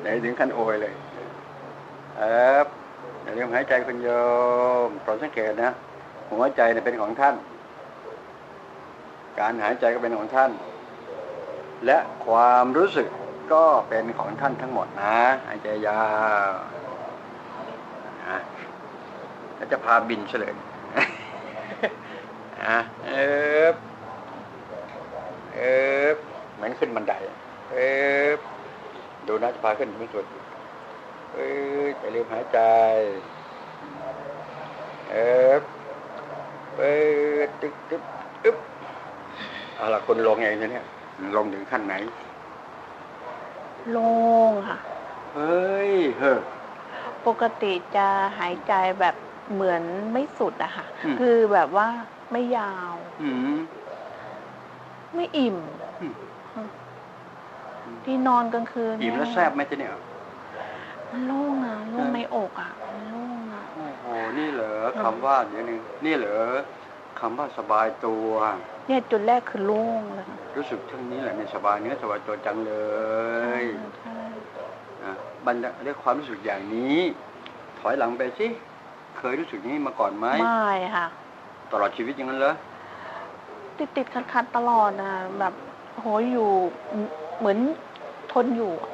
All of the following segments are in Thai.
ไหนถึงขั้นโอยเลยเอออย่าลืมหายใจคุณโยมโปรดสังเกตนะหัวใจเนี่ยเป็นของท่าน การหายใจก็เป็นของท่าน และความรู้สึกก็เป็นของท่านทั้งหมดนะหายใจยาวนะแล้วจะพาบินเฉลยอะเอฟเอฟเหมือนขึ้นบันได เอฟดูนะจะพาขึ้นไม่สุดเอออย่าลืมหายใจ เอฟเปิดตึ๊บตึ๊บอึ๊บเอาละคนลงเองเนี่ย ลงถึงขั้นไหนโล่งค่ะ เฮ้ย เฮ้อปกติจะหายใจแบบเหมือนไม่สุดอะค่ะอืมคือแบบว่าไม่ยาวอืมไม่อิ่มอืม ที่นอนกลางคืนอิ่มแล้วเนี่ยแซ่บไหมจ๊ะเนี่ยมันโล่งอะโล่งเออในอกอะมันโล่งอะโอ้โหนี่เหรอคำว่าเดี๋ยวนึงนี่เหรอคำว่าสบายตัว เนี่ยจุดแรกคือโล่งเลยรู้สึกทั้งนี้แหละในสบายเนื้อสบายตัวจังเลยใช่อะบรรดาเรียกความรู้สึกอย่างนี้ ถอยหลังไปสิเคยรู้สึกนี้มาก่อนไหมไม่ค่ะ ตลอดชีวิตอย่างนั้นเหรอติดติดขัดขัดๆตลอดนะแบบโหอยู่ เหมือนทนอยู่อะ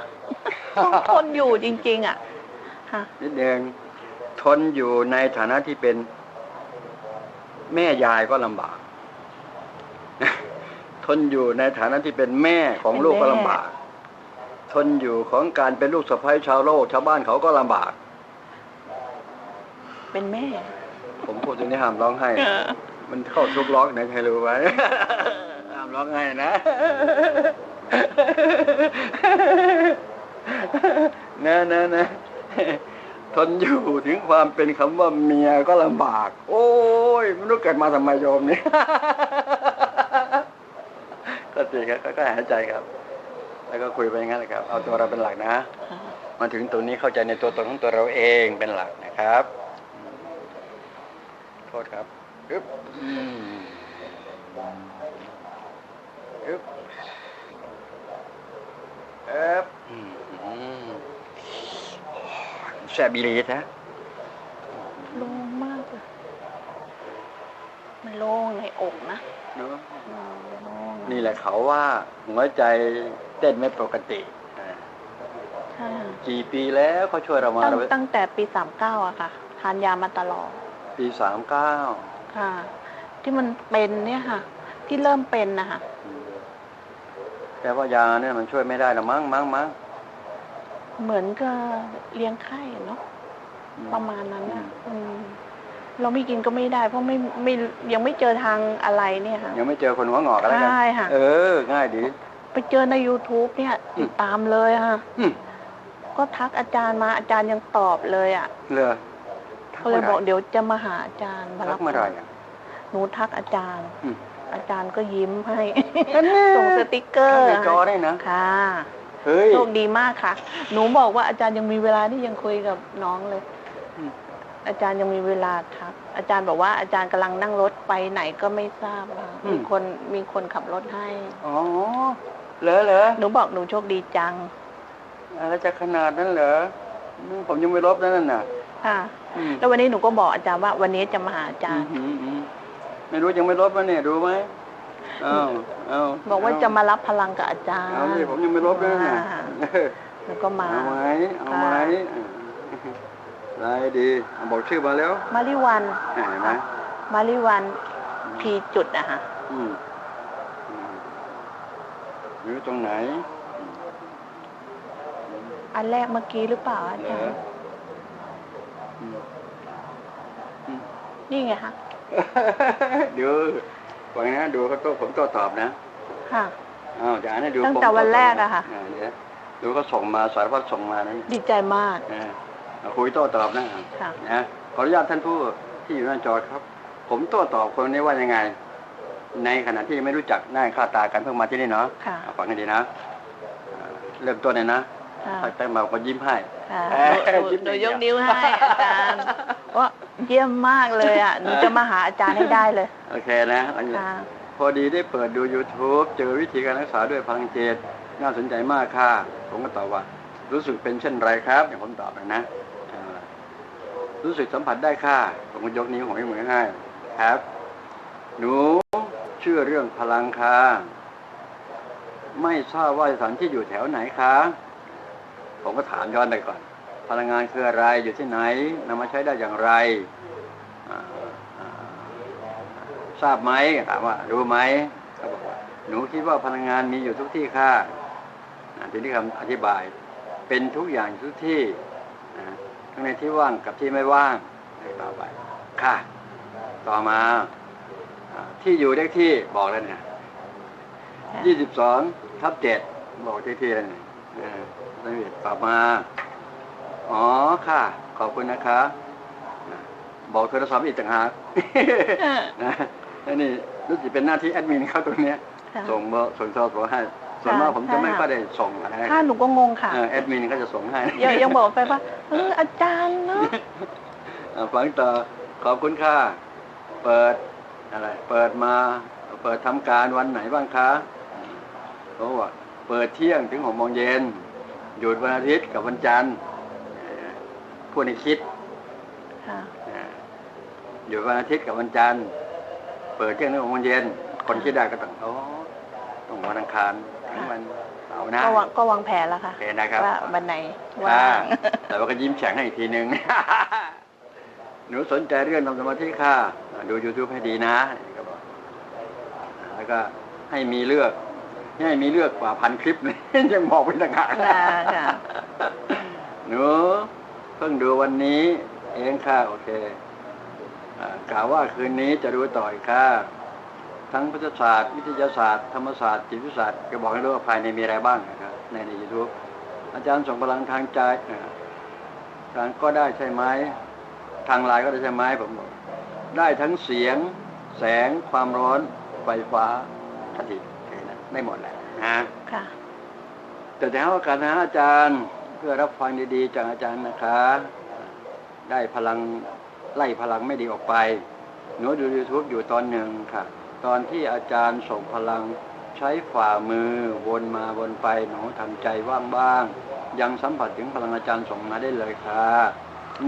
ต้องทนอยู่จริง ๆ อะค่ะนิดเดงทนอยู่ในฐานะที่เป็น แม่ยายก็ลำบาก ทนอยู่ในฐานะที่เป็นแม่ของลูกก็ลำบาก ทนอยู่ของการเป็นลูกสะใภ้ชาวโลกชาวบ้านเขาก็ลำบาก เป็นแม่ ผมพูดตรงนี้ห้ามร้องไห้เออมันเข้าทุกล็อกนะใครรู้ไหมห้ามร้องไห้นะ นะนะนะทนอยู่ถึงความเป็นคำว่าเมียก็ลำบาก โอ้ยไม่รู้เกิดมาทำไมโยมเนี่ยก็จริงครับก็หายใจครับ แล้วก็คุยไปงั้นแหละครับ เอาตัวเราเป็นหลักนะมาถึงตัวนี้เข้าใจในตัวตนของตัวเราเองเป็นหลักนะครับโทษครับอึ๊บอึ๊บ เอ๊บอืมอืมแซบอีหลีแท้โล่งมากเลยมันโล่งในอกนะเนอะอืมโล่งนี่แหละเขาว่าหัวใจเต้นไม่ปกติอ่าใช่กี่ปีแล้วเขาช่วยเรามาตั้งเราตั้งแต่ปีสามเก้าอะค่ะทานยามาตลอด ปีสามเก้าค่ะ ที่มันเป็นเนี่ยค่ะ ที่เริ่มเป็นนะคะ แต่ว่ายาเนี่ยมันช่วยไม่ได้หรอกมั้งมั้งมั้งเหมือนกับเลี้ยงไข้อะเนาะอืประมาณนั้นอะอืมเราไม่กินก็ไม่ได้ เพราะไม่ไม่ยังไม่เจอทางอะไรเนี่ยค่ะยังไม่เจอคนหัวงอกอะไรกันใช่ค่ะเออ ง่ายดี ไปเจอใน YouTube เนี่ยอืมติดตามเลยค่ะอืมก็ทักอาจารย์มาอาจารย์ยังตอบเลยอะเลยก็เลยบอกเดี๋ยวจะมาหาอาจารย์มาทัรักเมื่อไหร่อะหนูทักอาจารย์ อืมอาจารย์ก็ยิ้มให้อันนี้ส่งสติกเกอทักร์ในจอได้นะค่ะเฮ้ยโชคดีมากค่ะ หนูบอกว่าอาจารย์ยังมีเวลาที่ยังคุยกับน้องเลยอืมอาจารย์ยังมีเวลาทักอาจารย์บอกว่าอาจารย์กำลังนั่งรถไปไหนก็ไม่ทราบค่ะมีคนมีคนขับรถให้ อ๋อ เหรอเหรอหนูบอกหนูโชคดีจังอะไรจะขนาดนั้นเหรออืมผมยังไม่ลบนั่นน่ะ ค่ะอืมแล้ววันนี้หนูก็บอกอาจารย์ว่า วันนี้จะมาหาอาจารย์อืมอืม ไม่รู้ยังไม่ลบมั้เนี่ยดูไหมเอ้าเอ้าบอกว่าจะมารับพลังกับอาจารย์เอาดิผมยังไม่ลบเลยนะอ่าเออแล้วก็มาเอาไหมเอาไหมอะไรดีเอาบอกชื่อมาแล้วมาริวันเห็นไหมมาริวันพีจุดอะฮะอืมอืมอยู่ตรงไหน อันแรกเมื่อกี้หรือเปล่าอาเหรจาอรย์อืมอืมนี่ไงคะ ดูฟังนะดูเขาโต้ผมโต้ตอบนะค่ะอ้าวจะอ่านให้ดูตั้งผมแต่วันโตตบแรกอะค่ะาเดี๋ยวดูเขาส่งมาสารพัดส่งมานั้นดีใจมากเออเอาคุยโต้ตอบนะค่ะนะขออนุญาตท่านผู้ที่อยู่หน้าจอครับ ผมโต้ตอบคนนี้ว่ายังไง ในขณะที่ยังไม่รู้จักหน้าค่าตากันเพิ่งมาที่นี่เนาะค่ะเอาฟังให้ดีนะอ่าเริ่มต้นเลยนะค่ะถ้าแต่มาก็ยิ้มให้ค่ะเอ้ยหนูยิ้มหนูอย่างเดียยวกนิ้วให้อาจารย์ว่า เยี่ยมมากเลยอะหนูจะมาหาอาจารย์ให้ได้เลย โอเคนะอันนี้ค่ะพอดีได้เปิดดู YouTube เจอวิธีการรักษาด้วยพลังเจตน่าสนใจมากค่ะ ผมก็ตอบว่า รู้สึกเป็นเช่นไรครับอย่างผมตอบไปนะอ่ารู้สึกสัมผัสได้ค่ะ ผมก็ยกนิ้วของให้มือให้ครับ หนูเชื่อเรื่องพลังค่ะไม่ทราบว่าสถานที่อยู่แถวไหนคะผมก็ถามย้อนไปก่อน พลังงานคืออะไรอยู่ที่ไหนนำมาใช้ได้อย่างไรอ่าอ่าทราบไหมถามว่ารู้ไหมเขาบอกว่าหนูคิดว่าพลังงานมีอยู่ทุกที่ค่ะอ่าทีนี้คำอธิบาย เป็นทุกอย่างทุกที่นะทั้งในที่ว่างกับที่ไม่ว่างต่อไปค่ะ ต่อมาอ่าที่อยู่เลขที่บอกแล้วเนี่ยยี่สิบสองทับเจ็ดบอกที่ที่เลยเนี่ยเออแล้วนี่ต่อมา อ๋อค่ะ ขอบคุณนะคะนะบอกโทรศัพท์อีกต่างหากนะแล้วนี่รู้สึกเป็นหน้าที่แอดมินเข้าตรงเนี้ยค่ะส่งเบอร์ส่งโทรศัพท์ให้ส่วนมากผมจะไม่ค่อยได้ส่งอะไรให้ค่ะหนูก็งงค่ะเออแอดมินก็จะส่งให้ยังยังบอกไปว่าเอออาจารย์เนาะอะฟังต่อขอบคุณค่ะ เปิดอะไร เปิดมา เปิดทำการวันไหนบ้างคะเขาบอกว่าเปิดเที่ยงถึงหกโมงเย็นหยุดวันอาทิตย์กับวันจันทร์เอ่อ พูดในคิดค่ะเอ่อหยุดวันอาทิตย์กับวันจันทร์เปิดเที่ยงถึงหกโมงเย็น คนคิดได้ก็ต้องโอ้ต้องวันอังคารถึงวันเสาร์นะก็วางก็วางแผนแล้วค่ะโอเคนะครับว่าวันไหนค่ะว่างแต่ว่าก็ยิ้มแฉ่งให้อีกทีหนึ่งหนูสนใจเรื่องทำสมาธิค่ะ ดู YouTube ให้ดีนะก็บอกแล้วก็ให้มีเลือกให้มีเลือกกว่าพันคลิปเลยยังบอกไม่ต่างหากค่ะค่ะหนู เพิ่งดูวันนี้ เองค่ะโอเคอ่ากล่าวว่าคืนนี้จะดูต่ออีกค่ะ ทั้งพุทธศาสตร์วิทยาศาสตร์ธรรมศาสตร์จิตวิทยาศาสตร์ก็บอกให้รู้ว่าภายในมีอะไรบ้างนะครับในในยูทูบอาจารย์ส่งพลังทางใจอ่าทางก็ได้ใช่ไหมทางไลน์ก็ได้ใช่ไหมผมบอกได้ทั้งเสียง แสงความร้อนไฟฟ้าคติโอเคนะได้หมดแหละนะค่ะแต่แต่ว่าการนะอาจารย์ เพื่อรับฟังดีๆจากอาจารย์นะคะ ได้พลังไล่พลังไม่ดีออกไป หนูดู YouTube อยู่ตอนหนึ่งค่ะ ตอนที่อาจารย์ส่งพลังใช้ฝ่ามือวนมาวนไปหนูทำใจว่างบ้าง ยังสัมผัสถึงพลังอาจารย์ส่งมาได้เลยค่ะ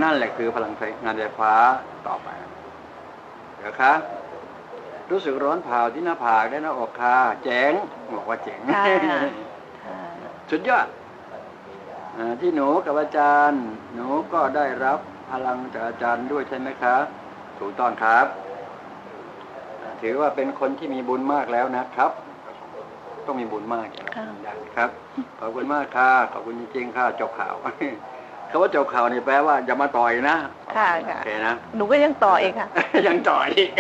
นั่นแหละคือพลังไฟงานไฟฟ้าต่อไปเดี๋ยวคะรู้สึกร้อนเผาที่หน้าผากและหน้าอกค่ะเจ๋งบอกว่าเจ๋งค่ะค่ะสุดยอดอา ที่หนูกับอาจารย์ หนูก็ได้รับพลังจากอาจารย์ด้วยใช่ไหมครับถูกต้องครับอ่าถือว่าเป็นคนที่มีบุญมากแล้วนะครับ ต้องมีบุญมากอย่างค่ะอย่างครับ ขอบคุณมากค่ะ ขอบคุณจริงๆค่ะจบข่าวคำว่าจบข่าวนี่แปลว่าอย่ามาต่อยนะ ค่ะโอค่ะเคนะ หนูก็ยังต่อเองค่ะ ยังจ่อยอีก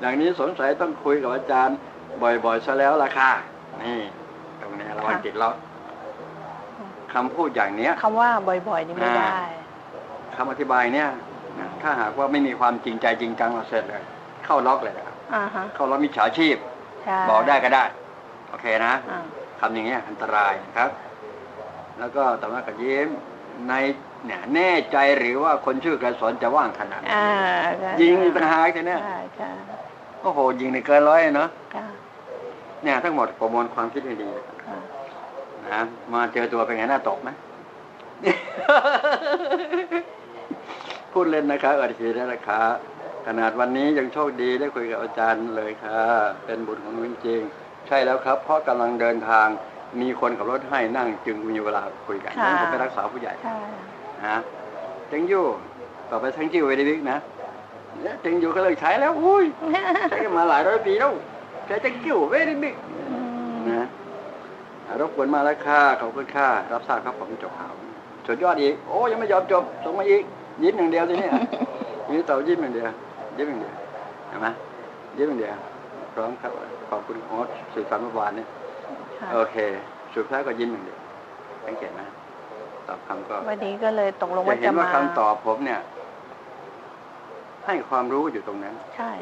อย่างนี้สงสัยต้องคุยกับอาจารย์ บ่อยๆซะแล้วล่ะค่ะ นี่ ตรงนี้ระวังค่ะติดล็อกคำพูดอย่างเนี้ยคำว่าบ่อยๆนี่ไม่อ่าได้คำอธิบายเนี่ยนะถ้าหากว่าไม่มีความจริงใจจริงจังเราเสร็จเลย เข้าล็อกเลยนะครับอ่าฮะเข้าล็อกมิจฉาชีพใช่บอกได้ก็ได้ โอเคนะอ่าคำอย่างเงี้ยอันตรายนะครับ แล้วก็ต่อมากับยิ้มในเนี่ยแน่ใจหรือว่าคนชื่อกระสนจะว่างขนาดไหนอ่าใช่ยิงอีกต่างหากเนี่ยใช่ใช่โอ้โหยิงในเกินร้อยเนาะค่ะเนี่ยทั้งหมดประมวลความคิดให้ดีค่ะ นะมาเจอตัวเป็นไงหน้าตกไหมพูดเล่นนะคะอธิได้ละคะขนาดวันนี้ยังโชคดีได้คุยกับอาจารย์เลยค่ะ เป็นบุญของหนูจริงๆใช่แล้วครับ เพราะกำลังเดินทางมีคนขับรถให้นั่งจึงมีเวลาคุยกันค่ะผมไปรักษาผู้ใหญ่ใช่นะจังยู่ต่อไปทั้งจิ้วเวดิวิกนะเนี่ยจังยู่ก็เลยใช้แล้วอุ้ยใช้กันมาหลายร้อยปีแล้วใช้จังจิ้วเวดิวิกอืมนะอ่า รบกวนมาแล้วค่ะขอบคุณค่ะรับทราบครับผมจบข่าวสุดยอดอีก โอ้ยังไม่ยอมจบส่งมาอีกยิ้มอย่างเดียวทีเนี้ยยิ้มเต่ายิ้มอย่างเดียวยิ้มอย่างเดียวเห็นไหมยิ้มอย่างเดียวพร้อมครับขอบคุณโอ๊ตสื่อสารเมื่อวานเนี่ยค่ะโอเค สุดท้ายก็ยิ้มอย่างเดียวสังเกตนะตอบคำก็วันนี้ก็เลยตกลงจะว่าเห็จะนว่ามาคำตอบผมเนี่ย ให้ความรู้อยู่ตรงนั้น ใช่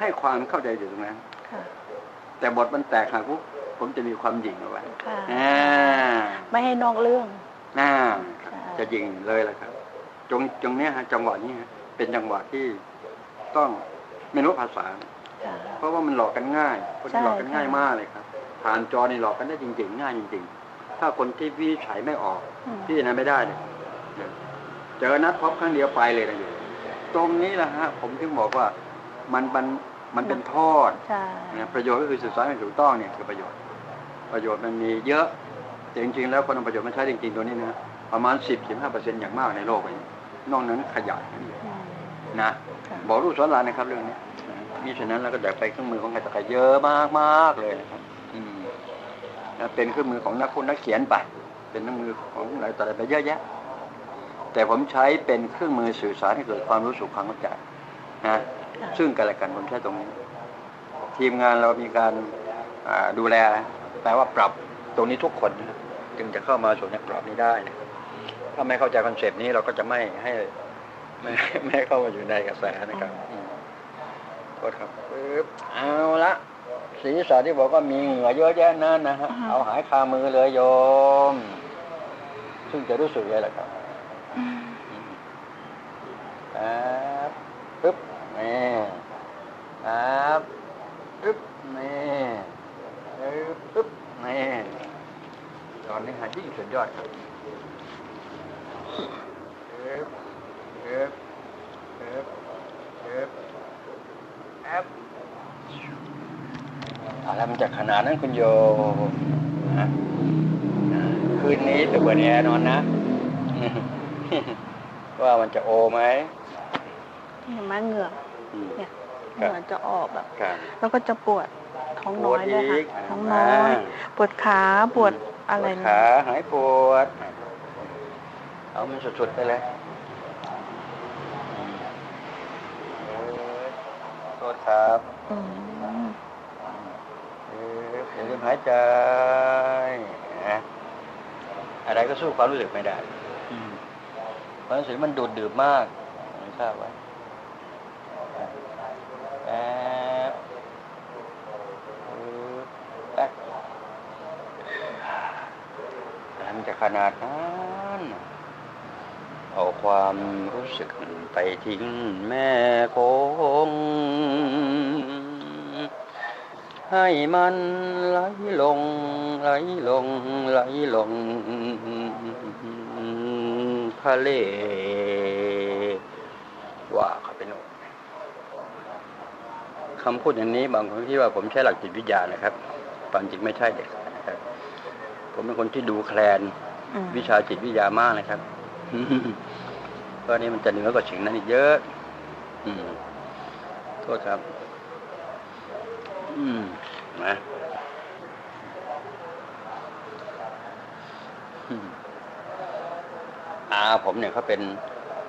ให้ความเข้าใจอยู่ตรงนั้นค่ะแต่บทมันแตกหักปุ๊บ ผมจะมีความหยิ่งเอาไว้ค่ะอ่าไม่ให้นอกเรื่องน่าใช่จะยิงเลยแหละครับจงจงเนี้ยฮะจังหวะนี้ฮะเป็นจังหวะที่ต้องไม่รู้ภาษาค่ะเพราะว่ามันหลอกกันง่ายคนที่ใช่หลอกกันง่ายค่ะมากเลยครับ ผ่านจอนี่หลอกกันได้จริงๆ ง่ายจริง ๆ ถ้าคนที่วิจัยไม่ออกอืมพี่นั้นไม่ได้เนี่ยเจอนัดพบครั้งเดียวไปเลยนะอยู่ตรงนี้แหละฮะ ผมถึงบอกว่ามันมันมันเป็นทอดใช่นะประโยชน์ก็คือสื่อสารให้ถูกต้องเนี่ยคือประโยชน์ ประโยชน์มันมีเยอะแต่จริงๆแล้วคนเอาประโยชน์มาใช้จริงๆตัวนี้นะประมาณสิบสิบห้าเปอร์เซ็นต์อย่างมากในโลกนี้นอกนั้นขยะอืมนะค่ะบอกลูกสอนหลานนะครับเรื่องนี้มีฉะนั้นเราก็อยากไปเครื่องมือของใครต่อใครเยอะมากมากๆเลยนะครับอืมนะเป็นเครื่องมือของนักพูดนักเขียนไป เป็นเครื่องมือของอะไรต่ออะไรไปเยอะแยะ แต่ผมใช้เป็นเครื่องมือสื่อสารให้เกิดความรู้สึกความเข้าใจนะค่ะซึ่งกันและกันผมใช้ตรงนี้ ทีมงานเรามีการอ่าดูแลแปลว่าปรับตรงนี้ทุกคนนะจึงจะเข้ามาสู่ในกรอบนี้ได้นะถ้าไม่เข้าใจคอนเซปต์นี้เราก็จะไม่ให้ไม่ไม่ให้เข้ามาอยู่ในกระแสนะครับอืมโทษครับปึ๊บเอาละศีรษะที่บอกว่ามีเหงื่อเยอะแยะนั่นนะฮะอ่าฮะเอาหายคามือเลยโยม ซึ่งจะรู้สึกเลยแหละครับอืมครับปึ๊บนี่ครับปึ๊บนี่ปึ๊บปึ๊บนี่ ตอนนี้หายิ่งสุดยอดครับปึ๊บปึ๊บปึ๊บปึ๊บแอปอะไรมันจะขนาดนั้นคุณโยนะคืนนี้ไปเปิดแอร์นอนนะ ว่ามันจะโอไหมเห็นไหมเหงื่ออืมเนี่ยเหครับงื่อจะออกแบบครับแล้วก็จะปวด ท้องน้อยด้วยปวดอีกค่ะท้องน้อยอ่าปวดขาปวดอะไรปวดนะขาหายปวด เอามันสุดๆไปเลยอืมเออโทษครับอืมเอออย่าลืมหายใจนะอะไรก็สู้ความรู้สึกไม่ได้อืมความรู้สึกมันดูดดื่มมากไม่ทราบไว้แป๊บเออแป๊บอะไรมัน จะขนาดนั้นเอาความรู้สึกไปทิ้งแม่คง ให้มันไหลลงไหลลงไหลลงทะเลว่าเขาเป็นโน่นคำพูดอย่างนี้บางคนที่ว่าผมใช้หลักจิตวิทยานะครับความจริงไม่ใช่เด็ก ผมเป็นคนที่ดูแคลนอืมวิชาจิตวิทยามากนะครับเพราะนี้มันจะเหนือกว่าสิ่งนั้นอีกเยอะ อืมโทษครับ อืมนะอืมอาผมเนี่ยเขาเป็น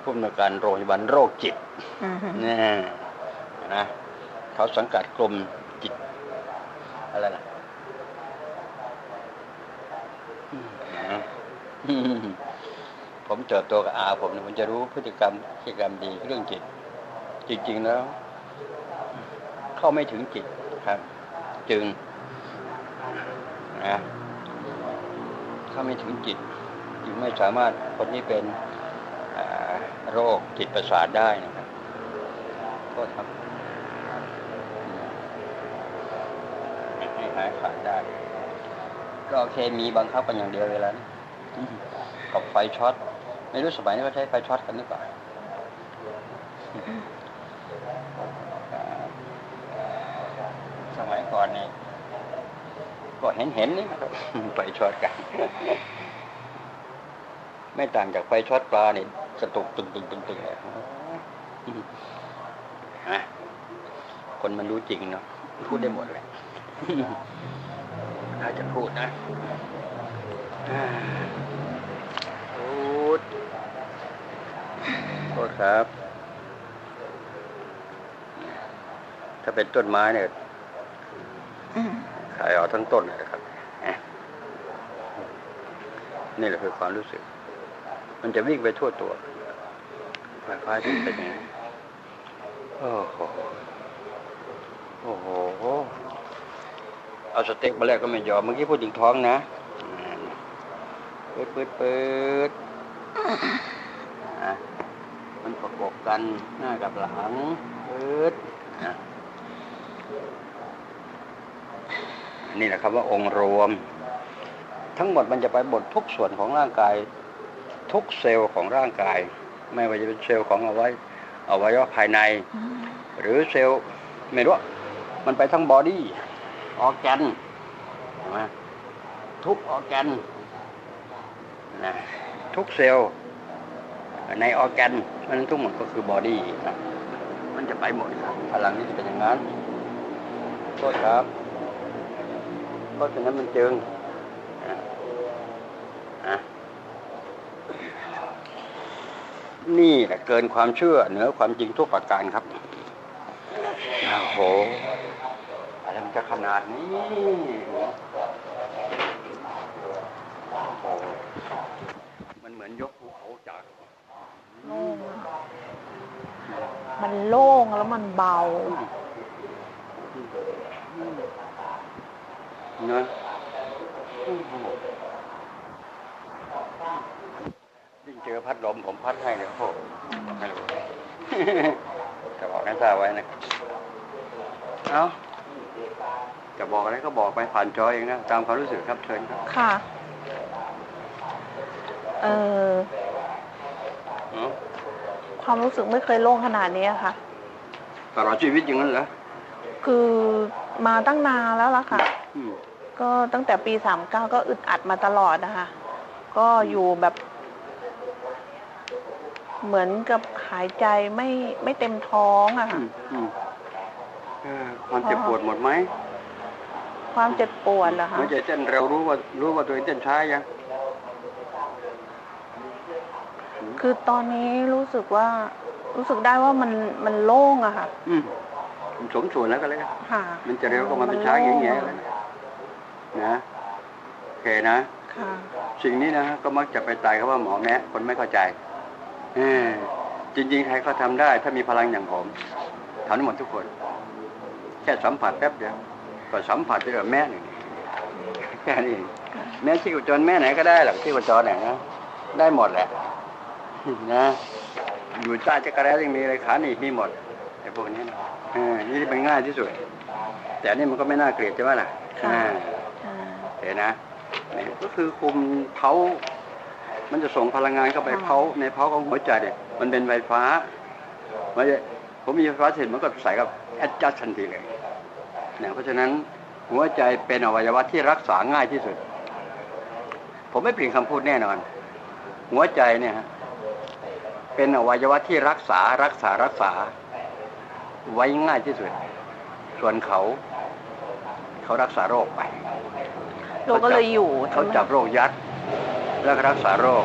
ผู้อำนวยการโรงพยาบาลโรคจิตอืมนี่นะเขาสังกัดกรมจิต อะไรนะอืมนะอืม ผมเติบโตกับอาผมเนี่ยผมจะรู้พฤติกรรมพฤติกรรมดีเรื่องจิต จริง ๆ แล้ว เข้าไม่ถึงจิตครับ จึงนะเข้าไม่ถึงจิต จึงไม่สามารถคนที่เป็นโรคจิตประสาทได้นะครับโทษครับอืมให้หายขาดได้ ก็โอเคมีบังคับกันอย่างเดียวเลยแล้วนะ กับไฟช็อต ไม่รู้สมัยนี้เขาใช้ไฟช็อตกันหรือเปล่าสมัยก่อนนี่ก็เห็นเห็นๆนี่ไฟช็อตกัน ไม่ต่างจากไฟช็อตปลาเนี่ยกระตุกตึงตึงตึงตึงเลยนะคนมันรู้จริงเนาะพูดได้หมดเลยถ้าจะพูดนะอ่าพูดโทษครับ ถ้าเป็นต้นไม้เนี่ยอืมขายเอาทั้งต้นเลยนะครับนะนี่แหละคือความรู้สึก มันจะวิ่งไปทั่วตัวคล้ายๆเป็นอย่างนี้โอ้โห โอ้โห เอาสเต็กมาแรกก็ไม่ยอม เมื่อกี้พูดถึงท้องนะปืดปืดปืดนะ มันประกบกันหน้ากับหลังปืดนะนี่แหละคำว่าองค์รวม ทั้งหมดมันจะไปบดทุกส่วนของร่างกาย ทุกเซลล์ของร่างกาย ไม่ว่าจะเป็นเซลล์ของเอาไวัยอวัยวะภายใน หรือเซลล์ไม่รู้มันไปทั้งบอดี้ออแกนทุกออแกนนะทุกเซลล์ ในออแกนมันทุกหมดก็คือบอดี้นะมันจะไปหมดครับพลังนี้จะเป็นอย่างนั้นโทษครับ เพราะฉะนั้นมันจึงอะนี่แหละเกินความเชื่อเหนือความจริงทุกประการครับโอ้โหอะไรมันจะขนาดนี้โอ้โหมันเหมือนยกภูเขาจาก โล่งอะมันโล่งแล้วมันเบาเนอะโอ้โหยิ่งเจอพัดลมผมพัดให้เลยโอ้โหไม่รู้จะบอกให้ทราบไว้นะครับเอ้าจะบอกอะไรก็บอกไปผ่านจอเองนะ ตามความรู้สึกครับเชิญครับ ค่ะ เออเอ้า ความรู้สึกไม่เคยโล่งขนาดนี้อะค่ะ ตลอดชีวิตอย่างนั้นเหรอ คือมาตั้งนานแล้วล่ะค่ะ อืมก็ตั้งแต่ปีสามเก้าก็อึดอัดมาตลอดนะคะ ก็อยู่แบบ เหมือนกับหายใจไม่ไม่เต็มท้องอะอืค่ะ มอืมเออความเจ็บปวดหมดไหมความเจ็บปวดเหรอคะหัวใจเต้นเร็วรู้ว่ารู้ว่าตัวเองเต้นช้ายัง คือตอนนี้รู้สึกว่ารู้สึกได้ว่ามันมันโล่งอะค่ะ อืมมันสมส่วนแล้วกันเลยค่ะมันจะเร็วก็มันเป็นช้าแง่ๆเลยนะโอเคนะ ค่ะ สิ่งนี้นะก็มักจะไปตายเขาว่าหมอแม้คนไม่เข้าใจเออจริง ๆ ใครเขาทำได้ ถ้ามีพลังอย่างผมทำได้หมดทุกคน แค่สัมผัสแป๊บเดียวก็สัมผัสได้กับแม่หนึ่งแค่นี้เองแม่ที่กุจรแม่ไหนก็ได้หรอกที่กุจรไหนนะได้หมดแหละ นะอยู่ใต้จักรแร้ยังมีเลยขาหนีบมีหมดไอ้พวกนี้นะเออนี่เป็นง่ายที่สุด แต่อันนี่มันก็ไม่น่าเกลียดใช่ไหมล่ะค่ะ อ่าอ่าเห็นนะนี่ก็คือคุมเผามันจะส่งพลังงานเข้าไปเผาในเผาของหัวใจเนี่ยมันเป็นไฟฟ้าไม่ใช่ผมมีไฟฟ้าเสร็จมันก็ใส่กับแอดจัดทันทีเลยเนี่ยเพราะฉะนั้นหัวใจเป็นอวัยวะที่รักษาง่ายที่สุด ผมไม่เปลี่ยนคำพูดแน่นอน หัวใจเนี่ยฮะ เป็นอวัยวะที่รักษารักษารักษา ไว้ง่ายที่สุด ส่วนเขา เขารักษาโรคไปเราก็เลยอยู่เขาจับโรคยัด แล้วก็รักษาโรค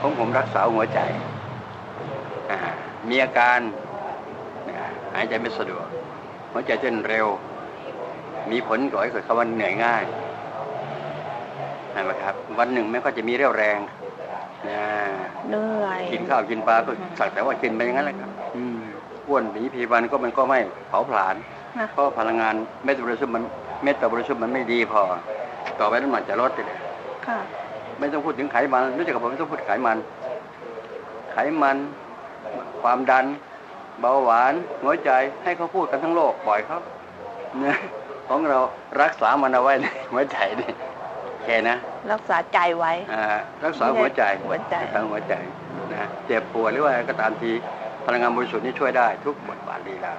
ของผมรักษาหัวใจอ่ามีอาการนะหายใจไม่สะดวก หัวใจเต้นเร็ว มีผลก่อให้เกิดคำว่าเหนื่อยง่ายเห็นไหมครับ วันหนึ่งไม่ค่อยจะมีเรี่ยวแรงนะ เหนื่อยกินข้าวกินปลาก็สักแต่ว่ากินไปอย่างนั้นแหละครับอืมอ้วนผีพีวันก็มันก็ไม่เผาผลาญนะเพราะพลังงานเมตาบอลิซึมมันเมตาบอลิซึมมันไม่ดีพอ ต่อไปน้ำหนักจะลดไปเลยค่ะไม่ต้องพูดถึงไขมันรู้จักกับผมไม่ต้องพูดไขมัน ไขมัน ความดัน เบาหวานหัวใจให้เขาพูดกันทั้งโลกปล่อยเขาเนี่ยของเรารักษามันเอาไว้ในหัวใจนี่โอ เคนะ รักษาใจไว้ อ่ารักษาหัวใจหัวใจ รักษาหัวใจนะเจ็บปวดหรือว่าอะไรก็ตามทีพลังงานบริสุทธิ์นี่ช่วยได้ ทุกบทบาทลีลา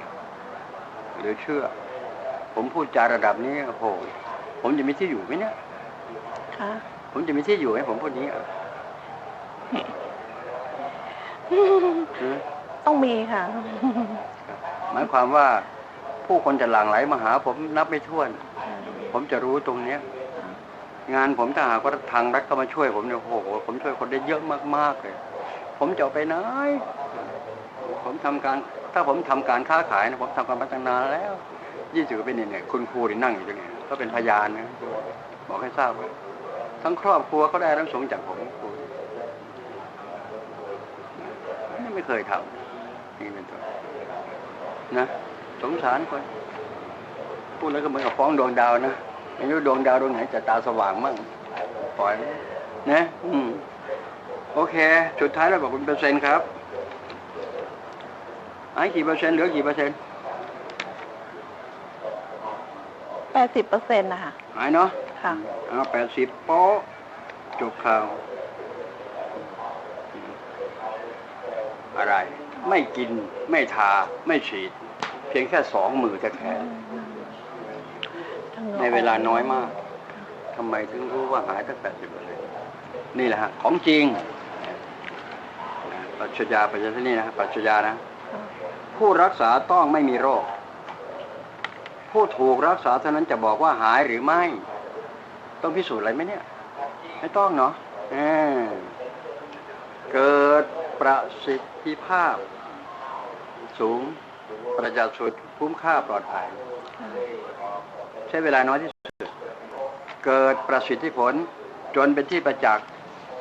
หรือเชื่อ ผมพูดจาระดับนี้โอ้โหผมจะมีที่อยู่ไหมเนี่ย ค่ะ ผมจะมีที่อยู่ไหมผมพูดนี้อะฮะ ต้องมีค่ะ หมายความว่าผู้คนจะหลั่งไหลมาหาผมนับไม่ถ้วน ผมจะรู้ตรงเนี้ย งานผมถ้าหากว่าทางรัฐก็มาช่วยผมเนี่ยโอ้โหผมช่วยคนได้เยอะมากๆเลย ผมจะเอาไปไหนผมทำการ ถ้าผมทำการค้าขายนะผมทำการมาตั้งนานแล้วยี่สิบกว่าปีเนี่ยคุณครูที่นั่งอยู่ตรงนี้ก็เป็นพยานนะบอกให้ทราบว่าทั้งครอบครัวเขาได้รับสงส์จากผมครูนี่ไม่เคยทำนี่เป็นตัวนะสงสารคนพูดแล้วก็เหมือนกับฟ้องดวงดาวนะ ไม่รู้ดวงดาวดวงไหนจะตาสว่างมั่งปล่อยนะอืมโอเค สุดท้ายเราบอกคุณเปอร์เซ็นต์ครับไอ้กี่เปอร์เซ็นต์เหลือกี่เปอร์เซ็นต์ดสิบเปอร์เซ็นต์นะคะหายเนาะค่ะเอาแปดสิบโป๊ะจบข่าว อะไร ไม่กินไม่ทาไม่ฉีด เพียงแค่สองมือแท้ๆ ในเวลาน้อยมากทำไมถึงรู้ว่าหายตั้งแปดสิบเปอร์เซ็นนี่แหละฮะของจริงนะปรัชญาปรัชญาที่นี่นะปรัชญานะผู้รักษาต้องไม่มีโรค ผู้ถูกรักษาเท่านั้นจะบอกว่าหายหรือไม่ ต้องพิสูจน์อะไรไหมเนี่ย ไม่ต้องเนาะเออเกิดประสิทธิภาพ สูงประหยัดสุดคุ้มค่าปลอดภัย ใช้เวลาน้อยที่สุด เกิดประสิทธิผลจนเป็นที่ประจักษ์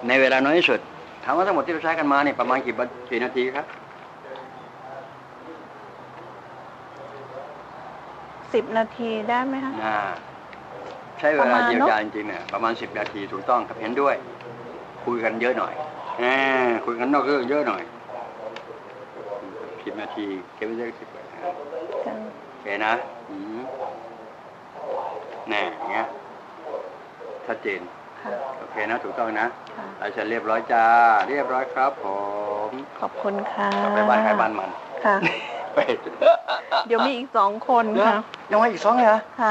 ในเวลาน้อยที่สุดถามว่าทั้งหมดที่เราใช้กันมาเนี่ยประมาณกี่บกี่นาทีครับสิบนาทีได้ไหมคะอ่าใช้เวประลามาณเยียวเนอะยาจริงๆเนี่ยประมาณสิบนาทีถูกต้องครับเห็นด้วย คุยกันเยอะหน่อยแหมคุยกันนอกเรื่องเยอะหน่อยสิบนาทีเก็บไว้ได้สิบนาทีค่ะโอเคนะอืม แน่อย่างเงี้ยชัดเจนค่ะโอเคนะ ถูกต้องนะค่ะอาจารย์เรียบร้อยจ้า เรียบร้อยครับผมขอบคุณค่ะกลับไปบ้านใครบ้านมันค่ะ ไปเดี๋ยวมีอีกสองคนค่ะ ยังไงอีกสองเลยเหรอค่ะ